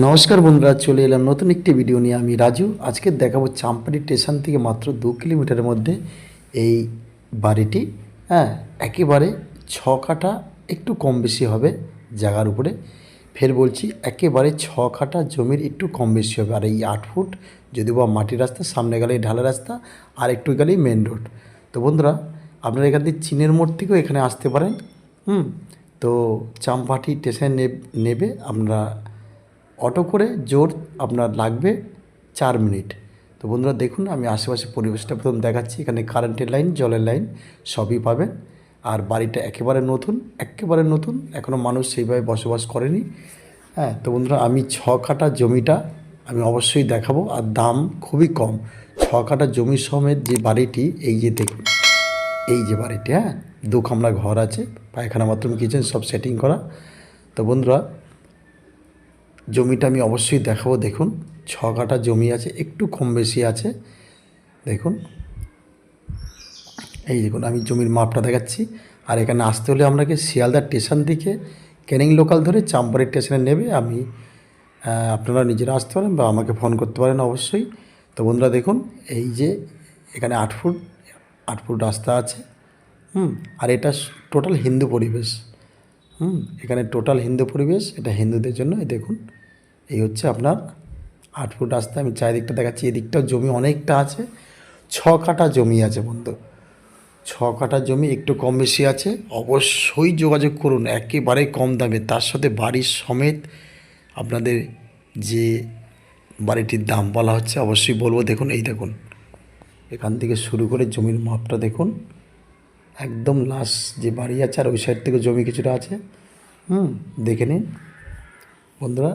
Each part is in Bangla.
নমস্কার বন্ধুরা, চলে এলাম নতুন একটি ভিডিও নিয়ে। আমি রাজু, আজকে দেখাবো চাম্পাটি স্টেশন থেকে মাত্র দু কিলোমিটারের মধ্যে এই বাড়িটি। হ্যাঁ একেবারে ছ কাঠা, একটু কম বেশি হবে জায়গার উপরে। ফের বলছি, একেবারে ছ কাঠা জমির একটু কম বেশি হবে। আর এই আট ফুট যদি বা মাটির রাস্তা, সামনে গেলেই ঢালা রাস্তা, আর একটু গেলেই মেন রোড তো বন্ধুরা, আপনারা এখান থেকে চীনের মোড় থেকেও এখানে আসতে পারেন। হুম, তো চাম্পাটি স্টেশন নেবে আমরা অটো করে জোর আপনার লাগবে চার মিনিট। তো বন্ধুরা দেখুন, আমি আশেপাশে পরিবেশটা প্রথম দেখাচ্ছি। এখানে কারেন্টের লাইন জলের লাইন সবই পাবেন। আর বাড়িটা একেবারে নতুন একেবারে নতুন। এখনও মানুষ সেইভাবে বসবাস করেনি। হ্যাঁ তো বন্ধুরা আমি ছ কাটা জমিটা আমি অবশ্যই দেখাবো। আর দাম খুবই কম। ছ কাটা জমি সমেত যে বাড়িটি, এই যে দেখুন, এই যে বাড়িটি হ্যাঁ? দু কামরা ঘর আছে, পায়খানা বাথরুম কিচেন সব সেটিং করা। তো বন্ধুরা জমিটা আমি অবশ্যই দেখাবো, দেখুন। ছ কাঠা জমি আছে, একটু কম বেশি আছে। দেখুন। এই দেখুন, আমি জমির মাপটা দেখাচ্ছি। আর এখানে আসতে হলে আপনাকে শিয়ালদা স্টেশন থেকে ক্যানিং লোকাল ধরে চাম্পারি স্টেশনে নেবে। আমি আপনারা নিজেরা আসতে পারেন বা আমাকে ফোন করতে পারেন অবশ্যই। তো বন্ধুরা, দেখুন, এই যে এখানে আট ফুট আট ফুট রাস্তা আছে। হুম, আর এটা টোটাল হিন্দু পরিবেশ। হুম, এখানে টোটাল হিন্দু পরিবেশ, এটা হিন্দুদের জন্য। এই দেখুন, এই হচ্ছে আপনার আট ফুট রাস্তা। আমি চারিদিকটা দেখাচ্ছি, এদিকটাও জমি অনেকটা আছে। ছ কাঠা জমি আছে বন্ধু। ছ কাঠা জমি, একটু কম বেশি আছে। অবশ্যই যোগাযোগ করুন, একেবারে কম দামে। তার সাথে বাড়ির সমেত আপনাদের যে বাড়িটির দাম বলা হচ্ছে, অবশ্যই বলব। দেখুন, এই দেখুন, এখান থেকে শুরু করে জমির মাপটা দেখুন। একদম লাস্ট যে বাড়ি আছে আর ওই সাইড থেকে জমি কিছুটা আছে, হুম, দেখে নিন। বন্ধুরা,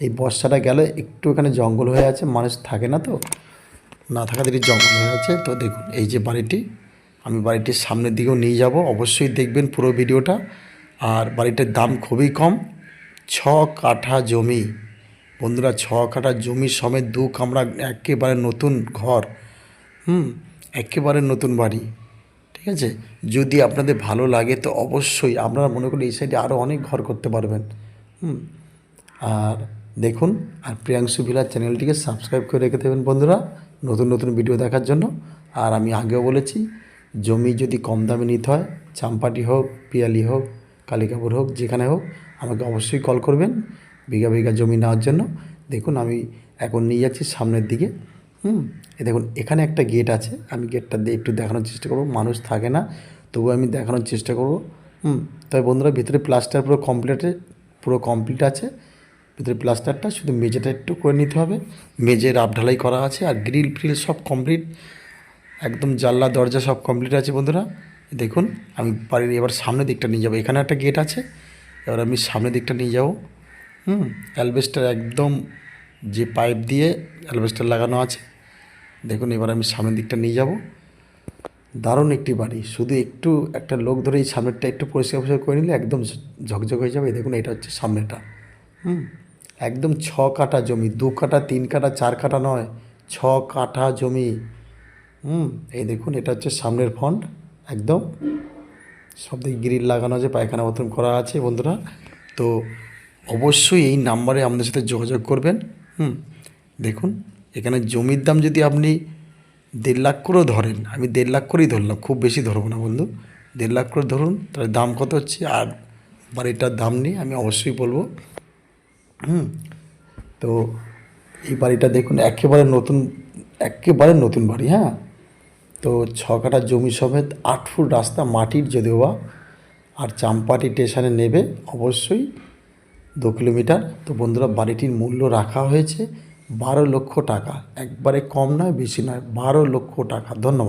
এই বর্ষাটা গেলে একটু এখানে জঙ্গল হয়ে আছে, মানুষ থাকে না তো, না থাকা দিকে জঙ্গল হয়ে আছে। তো দেখুন, এই যে বাড়িটি, আমি বাড়িটির সামনের দিকেও নিয়ে যাব, অবশ্যই দেখবেন পুরো ভিডিওটা। আর বাড়িটার দাম খুবই কম, ছ কাঠা জমি। বন্ধুরা, ছ কাঠা জমি সমেত দু কামরা একেবারে নতুন ঘর, হুম, একেবারে নতুন বাড়ি। ঠিক আছে? যদি আপনাদের ভালো লাগে, তো অবশ্যই আপনারা মনে করি এই সাইডে আরও অনেক ঘর করতে পারবেন। হুম? আর দেখুন, আর প্রিয়াংশু ভিলার চ্যানেলটিকে সাবস্ক্রাইব করে রেখে দেবেন বন্ধুরা, নতুন নতুন ভিডিও দেখার জন্য। আর আমি আগেও বলেছি, জমি যদি কম দামে নিতে হয়, চাম্পাটি হোক, পিয়ালি হোক, কালিকাপুর হোক, যেখানে হোক, আমাকে অবশ্যই কল করবেন, বিঘা বিঘা জমি নেওয়ার জন্য। দেখুন, আমি এখন নিয়ে যাচ্ছি সামনের দিকে। হুম। এ দেখুন, এখানে একটা গেট আছে, আমি গেটটা দিয়ে একটু দেখানোর চেষ্টা করব, মানুষ থাকে না তবু আমি দেখানোর চেষ্টা করব, হুম। তবে বন্ধুরা, ভিতরে প্লাস্টার পুরো কমপ্লিটে পুরো কমপ্লিট আছে, ভিতরে প্লাস্টারটা শুধু মেঝেটা একটু করে নিতে হবে, মেঝের আবঢালাই করা আছে, আর গ্রিল ফ্রিল সব কমপ্লিট একদম জানলা, দরজা সব কমপ্লিট আছে বন্ধুরা দেখুন, আমি বাড়ির এবার সামনের দিকটা নিয়ে যাব, এখানে একটা গেট আছে, এবার আমি সামনের দিকটা নিয়ে যাব, হুম। অ্যালবেস্টার একদম যে পাইপ দিয়ে অ্যালবেস্টার লাগানো আছে দেখুন, এবার আমি সামনের দিকটা নিয়ে যাব। দারুণ একটি বাড়ি। শুধু একটু, একটা লোক ধরে এই সামনেরটা একটু পরিষ্কার পরিষ্কার করে নিলে একদম ঝকঝক হয়ে যাবে। দেখুন, এটা হচ্ছে সামনেটা হুম, একদম ছ কাঠা জমি। দু কাঠা, তিন কাঠা, চার কাঠা নয়, ছ কাঠা জমি। হুম, এই দেখুন, এটা হচ্ছে সামনের ফন্ট একদম। সব দিকে গ্রিল লাগানো আছে, পায়খানা মতন করা আছে, বন্ধুরা। তো অবশ্যই এই নাম্বারে আমাদের সাথে যোগাযোগ করবেন। হুম, দেখুন। এখানে জমির দাম যদি আপনি দেড় লাখ করেও ধরেন, আমি দেড় লাখ করেই ধরলাম, খুব বেশি ধরবো না বন্ধু। দেড় লাখ করে ধরুন, তাহলে দাম কত হচ্ছে? আর বাড়িটার দাম নিয়ে আমি অবশ্যই বলব, হুম? তো এই বাড়িটা দেখুন, একেবারে নতুন একেবারে নতুন বাড়ি হ্যাঁ? তো ছ কাঠা জমি সমেত আট ফুট রাস্তা মাটির যদিও বা, আর চাম্পাটি স্টেশনে নেবে অবশ্যই দু কিলোমিটার। তো বন্ধুরা, বাড়িটির মূল্য রাখা হয়েছে। বারো লক্ষ টাকা। একবারে কম নয় বেশি নয় বারো লক্ষ টাকা। ধন্যবাদ।